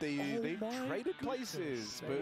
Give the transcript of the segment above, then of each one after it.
they they traded places, but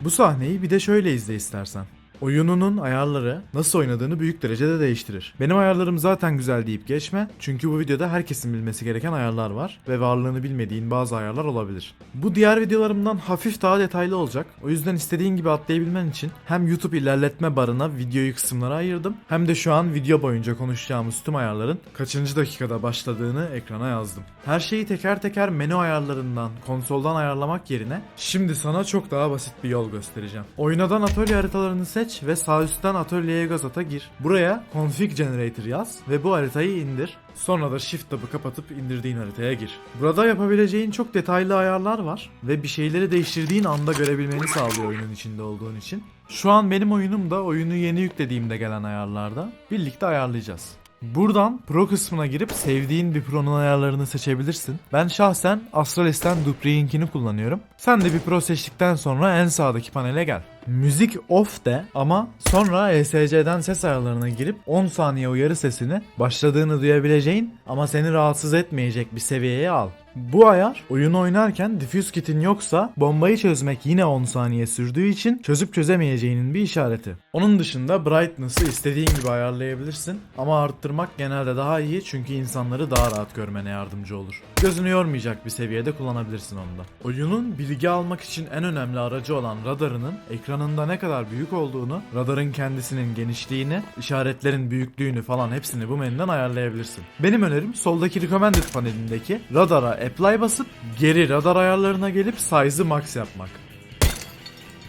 Bu sahneyi bir de şöyle izle istersen. Oyununun ayarları nasıl oynadığını büyük derecede değiştirir. Benim ayarlarım zaten güzel deyip geçme. Çünkü bu videoda herkesin bilmesi gereken ayarlar var ve varlığını bilmediğin bazı ayarlar olabilir. Bu diğer videolarımdan hafif daha detaylı olacak. O yüzden istediğin gibi atlayabilmen için hem YouTube ilerletme barına videoyu kısımlara ayırdım hem de şu an video boyunca konuşacağımız tüm ayarların kaçıncı dakikada başladığını ekrana yazdım. Her şeyi teker teker menü ayarlarından, konsoldan ayarlamak yerine şimdi sana çok daha basit bir yol göstereceğim. Oynadan atölye haritalarını seç ve sağ üstten atölyeye göz ata gir. Buraya config generator yaz ve bu haritayı indir. Sonra da shift tabı kapatıp indirdiğin haritaya gir. Burada yapabileceğin çok detaylı ayarlar var ve bir şeyleri değiştirdiğin anda görebilmeni sağlıyor oyunun içinde olduğun için. Şu an benim oyunum da oyunu yeni yüklediğimde gelen ayarlarda birlikte ayarlayacağız. Buradan Pro kısmına girip sevdiğin bir Pro'nun ayarlarını seçebilirsin. Ben şahsen Astralis'ten Dupreyinkini kullanıyorum. Sen de bir Pro seçtikten sonra en sağdaki panele gel. Müzik off de ama sonra ESC'den ses ayarlarına girip 10 saniye uyarı sesini başladığını duyabileceğin ama seni rahatsız etmeyecek bir seviyeye al. Bu ayar oyun oynarken diffuse kitin yoksa bombayı çözmek yine 10 saniye sürdüğü için çözüp çözemeyeceğinin bir işareti. Onun dışında brightness'ı istediğin gibi ayarlayabilirsin ama arttırmak genelde daha iyi çünkü insanları daha rahat görmene yardımcı olur. Gözünü yormayacak bir seviyede kullanabilirsin onu da. Oyunun bilgi almak için en önemli aracı olan radarının ekranında ne kadar büyük olduğunu, radarın kendisinin genişliğini, işaretlerin büyüklüğünü falan hepsini bu menüden ayarlayabilirsin. Benim önerim soldaki recommended panelindeki radara apply basıp geri radar ayarlarına gelip size'ı max yapmak.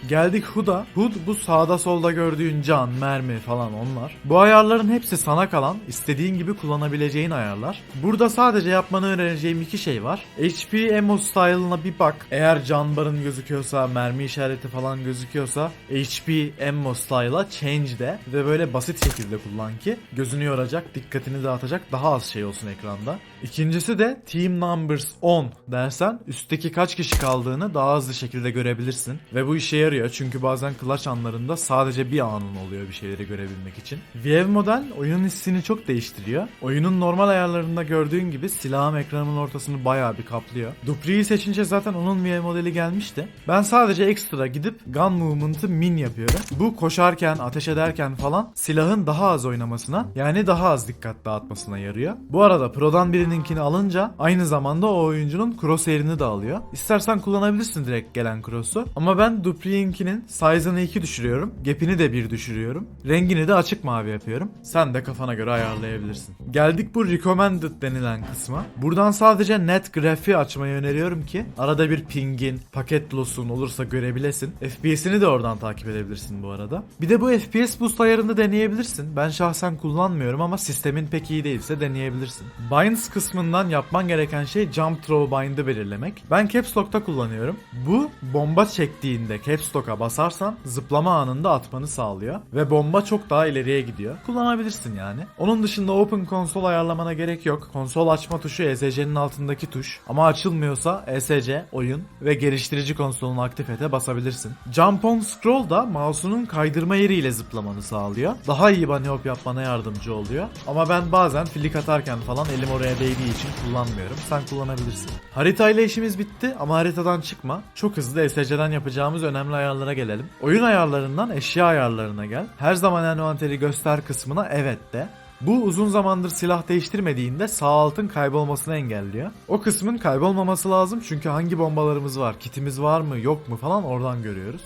Geldik HUD'a. HUD bu sağda solda gördüğün can, mermi falan onlar. Bu ayarların hepsi sana kalan, istediğin gibi kullanabileceğin ayarlar. Burada sadece yapmanı önereceğim iki şey var. HP Ammo Style'ına bir bak. Eğer can barın gözüküyorsa, mermi işareti falan gözüküyorsa HP Ammo Style'a change de ve böyle basit şekilde kullan ki gözünü yoracak, dikkatini dağıtacak daha az şey olsun ekranda. İkincisi de Team Numbers 10 dersen üstteki kaç kişi kaldığını daha hızlı şekilde görebilirsin. Ve bu işe yarıyor çünkü bazen clutch anlarında sadece bir anın oluyor bir şeyleri görebilmek için. VF model oyunun hissini çok değiştiriyor. Oyunun normal ayarlarında gördüğün gibi silahım ekranımın ortasını bayağı bir kaplıyor. Dupree'yi seçince zaten onun VF modeli gelmişti. Ben sadece ekstra gidip gun movement'ı min yapıyorum. Bu koşarken, ateş ederken falan silahın daha az oynamasına yani daha az dikkat dağıtmasına yarıyor. Bu arada Pro'dan birininkini alınca aynı zamanda o oyuncunun crosshair'ini de alıyor. İstersen kullanabilirsin direkt gelen cross'u. Ama ben Dupree'inkinin size'ını 2 düşürüyorum. Gap'ini de 1 düşürüyorum. Rengini de açık mavi yapıyorum. Sen de kafana göre ayarlayabilirsin. Geldik bu recommended denilen kısma. Buradan sadece net grafiği açmayı öneriyorum ki arada bir pingin, paket loss'un olursa görebilesin. FPS'ini de oradan takip edebilirsin bu arada. Bir de bu FPS boost ayarını deneyebilirsin. Ben şahsen kullanmıyorum ama sistemin pek iyi değilse deneyebilirsin. Binds kısmından yapman gereken şey jump throw bind'ı belirlemek. Ben caps lock'ta kullanıyorum. Bu bomba çektiğinde caps lock'a basarsan zıplama anında atmanı sağlıyor ve bomba çok daha ileriye gidiyor. Kullanabilirsin yani. Onun dışında open console ayarlamana gerek yok. Konsol açma tuşu ESC'nin altındaki tuş ama açılmıyorsa ESC, oyun ve geliştirici konsolunu aktif ete basabilirsin. Jump on scroll da mouse'unun kaydırma yeriyle zıplamanı sağlıyor. Daha iyi bunny hop yapmana yardımcı oluyor. Ama ben bazen flick atarken falan elim oraya değdiği için kullanmıyorum. Sen kullanabilirsin. Haritayla işimiz bitti ama haritadan çıkma. Çok hızlı ESC'den yapacağımız önemli ayarlara gelelim. Oyun ayarlarından eşya ayarlarına gel. Her zaman envanteri göster kısmına evet de. Bu uzun zamandır silah değiştirmediğinde sağ altın kaybolmasını engelliyor. O kısmın kaybolmaması lazım çünkü hangi bombalarımız var, kitimiz var mı yok mu falan oradan görüyoruz.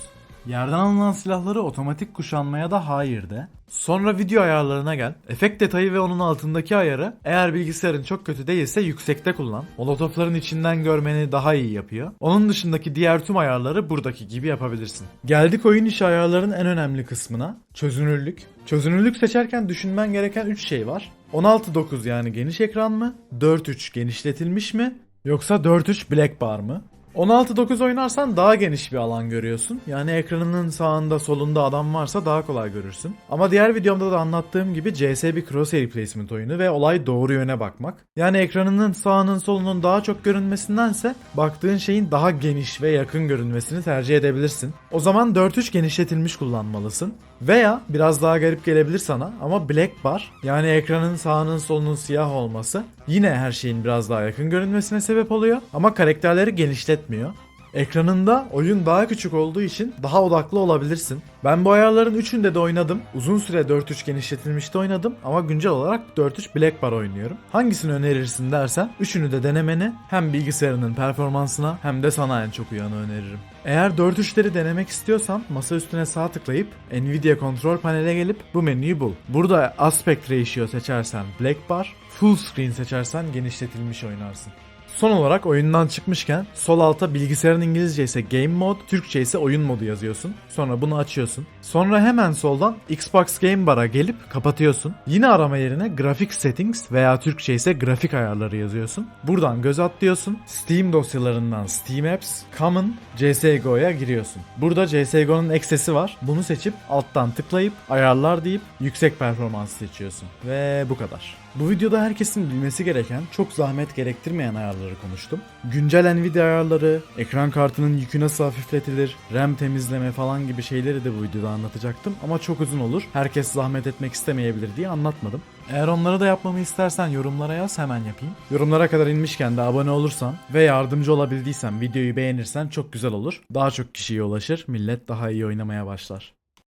Yerden alınan silahları otomatik kuşanmaya da hayır de. Sonra video ayarlarına gel. Efekt detayı ve onun altındaki ayarı eğer bilgisayarın çok kötü değilse yüksekte kullan. Molotofların içinden görmeni daha iyi yapıyor. Onun dışındaki diğer tüm ayarları buradaki gibi yapabilirsin. Geldik oyun içi ayarların en önemli kısmına. Çözünürlük. Çözünürlük seçerken düşünmen gereken 3 şey var. 16.9 yani geniş ekran mı? 4.3 genişletilmiş mi? Yoksa 4.3 black bar mı? 16.9 oynarsan daha geniş bir alan görüyorsun. Yani ekranının sağında solunda adam varsa daha kolay görürsün. Ama diğer videomda da anlattığım gibi CS bir crosshair placement oyunu ve olay doğru yöne bakmak. Yani ekranının sağının solunun daha çok görünmesindense baktığın şeyin daha geniş ve yakın görünmesini tercih edebilirsin. O zaman 4.3 genişletilmiş kullanmalısın. Veya biraz daha garip gelebilir sana ama black bar yani ekranın sağının solunun siyah olması yine her şeyin biraz daha yakın görünmesine sebep oluyor ama karakterleri genişletmiyor. Ekranında oyun daha küçük olduğu için daha odaklı olabilirsin. Ben bu ayarların üçünde de oynadım. Uzun süre 4.3 genişletilmişte oynadım ama güncel olarak 4.3 Black Bar oynuyorum. Hangisini önerirsin dersen üçünü de denemeni hem bilgisayarının performansına hem de sana en çok uyanı öneririm. Eğer 4.3'leri denemek istiyorsan masa üstüne sağ tıklayıp Nvidia kontrol panele gelip bu menüyü bul. Burada aspect ratio seçersen Black Bar, full screen seçersen genişletilmiş oynarsın. Son olarak oyundan çıkmışken sol alta bilgisayarın İngilizce ise Game Mode, Türkçe ise oyun modu yazıyorsun. Sonra bunu açıyorsun. Sonra hemen soldan Xbox Game Bar'a gelip kapatıyorsun. Yine arama yerine Graphics Settings veya Türkçe ise grafik ayarları yazıyorsun. Buradan göz atlıyorsun. Steam dosyalarından Steam Apps, Common, CSGO'ya giriyorsun. Burada CSGO'nun eksesi var. Bunu seçip alttan tıklayıp ayarlar deyip yüksek performans seçiyorsun. Ve bu kadar. Bu videoda herkesin bilmesi gereken çok zahmet gerektirmeyen ayarları konuştum. Güncel Nvidia ayarları, ekran kartının yükü nasıl hafifletilir, RAM temizleme falan gibi şeyleri de bu videoda anlatacaktım ama çok uzun olur. Herkes zahmet etmek istemeyebilir diye anlatmadım. Eğer onları da yapmamı istersen yorumlara yaz hemen yapayım. Yorumlara kadar inmişken de abone olursan ve yardımcı olabildiysen videoyu beğenirsen çok güzel olur. Daha çok kişiye ulaşır, millet daha iyi oynamaya başlar.